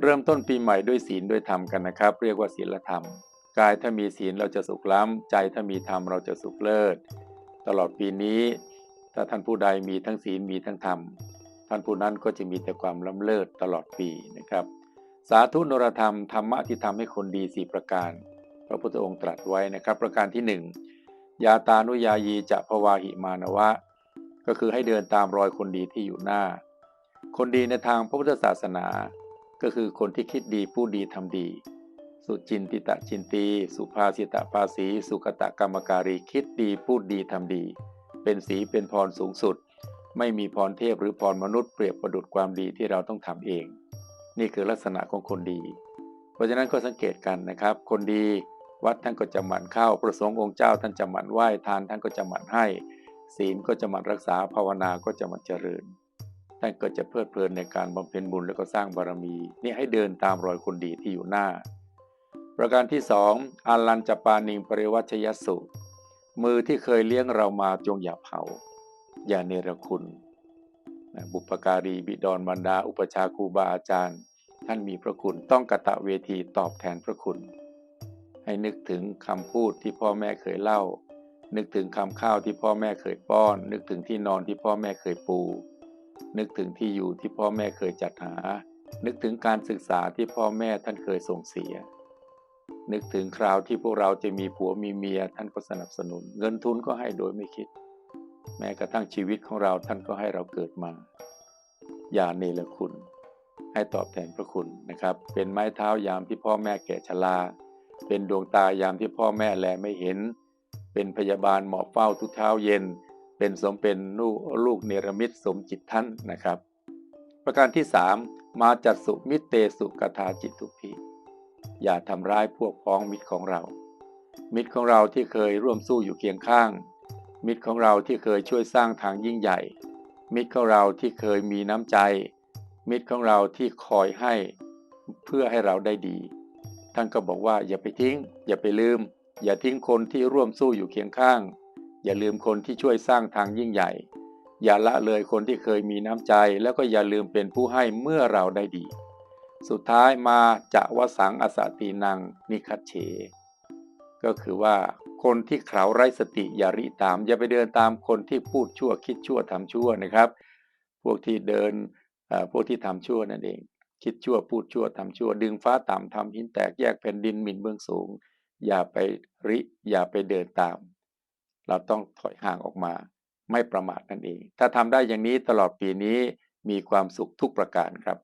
เริ่มต้นปีใหม่ด้วยศีลด้วยธรรมกันนะครับ เรียกว่าศีลธรรม กายถ้ามีศีลเราจะสุขล้ำ ใจถ้ามีธรรมเราจะสุขเลิศ ตลอดปีนี้ ถ้าท่านผู้ใดมีทั้งศีลมีทั้งธรรม ท่านผู้นั้นก็จะมีแต่ความล้ำเลิศตลอดปีนะครับ สาธุนรธรรมธรรมะที่ทำให้คนดีสี่ประการ พระพุทธองค์ตรัสไว้นะครับ ประการที่หนึ่งยาตานุยายีจะภวาหิมานวะ ก็คือให้เดินตามรอยคนดีที่อยู่หน้า คนดีในทางพระพุทธศาสนา ก็คือคนที่คิดดีพูดดีทำดี สุจินติตะจินตี สุภาสิตะภาสีสุกตะกรรมการีคิดดีพูดดีทำดี เป็นสีเป็นพรสูงสุด ไม่มีพรเทพหรือพรมนุษย์เปรียบประดุดความดีที่เราต้องทำเอง นี่คือลักษณะของคนดี เพราะฉะนั้นก็สังเกตกันนะครับ คนดีวัดท่านก็จะหมั่นเข้าประสงค์องค์เจ้าท่านจะหมั่นไหว้ทานท่านก็จะหมั่นให้ ศีลก็จะหมั่นรักษาภาวนาก็จะหมั่นเจริญ ท่านก็จะเพลิดเพลินในการบำเพ็ญบุญแล้วก็สร้างบารมี นี่ให้เดินตามรอยคนดีที่อยู่หน้า ประการที่สองอาลันจปานิงปริวัชยสุ มือที่เคยเลี้ยงเรามาจงอย่าเผา อย่าเนรคุณนะบุปการีบิดรบรรดา อุปชาครูบาอาจารย์ ท่านมีพระคุณต้องกะตะเวทีตอบแทนพระคุณ ให้นึกถึงคำพูดที่พ่อแม่เคยเล่า นึกถึงคำข้าวที่พ่อแม่เคยป้อน นึกถึงที่นอนที่พ่อแม่เคยปู นึกถึงที่อยู่ที่พ่อแม่เคยจัดหา นึกถึงการศึกษาที่พ่อแม่ท่านเคยส่งเสีย นึกถึงคราวที่พวกเราจะมีผัวมีเมียท่านก็สนับสนุน เงินทุนก็ให้โดยไม่คิด แม้กระทั่งชีวิตของเราท่านก็ให้เราเกิดมา อย่าเนรคุณ ให้ตอบแทนพระคุณนะครับ เป็นไม้เท้ายามที่พ่อแม่แก่ชราเป็นดวงตายามที่พ่อแม่แลไม่เห็น เป็นพยาบาลหมอเฝ้าทุกเช้าเย็น เป็นสมเป็นลูกลูกเนรมิตสมจิตท่านนะครับ ประการที่สามมาจัดสุมิตเตสุกถาจิตทุพีอย่าทำร้ายพวกพ้องมิตรของเรา มิตรของเราที่เคยร่วมสู้อยู่เคียงข้าง มิตรของเราที่เคยช่วยสร้างทางยิ่งใหญ่ มิตรของเราที่เคยมีน้ำใจ มิตรของเราที่คอยให้เพื่อให้เราได้ดี ท่านก็บอกว่าอย่าไปทิ้ง อย่าไปลืม อย่าทิ้งคนที่ร่วมสู้อยู่เคียงข้าง อย่าลืมคนที่ช่วยสร้างทางยิ่งใหญ่ อย่าละเลยคนที่เคยมีน้ำใจ แล้วก็อย่าลืมเป็นผู้ให้เมื่อเราได้ดี สุดท้ายมาจะวสังอสตินังนิคัตเฉ ก็คือว่าคนที่เขาไร้สติอย่าริตาม อย่าไปเดินตามคนที่พูดชั่วคิดชั่วทำชั่วนะครับ พวกที่เดินพวกที่ทำชั่วนั่นเอง คิดชั่วพูดชั่วทำชั่ว ดึงฟ้าต่ำทำหินแตกแยกแผ่นดินหมิ่นเมืองสูง อย่าไปริอย่าไปเดินตาม เราต้องถอยห่างออกมา ไม่ประมาทนั่นเอง ถ้าทำได้อย่างนี้ตลอดปีนี้มีความสุขทุกประการครับ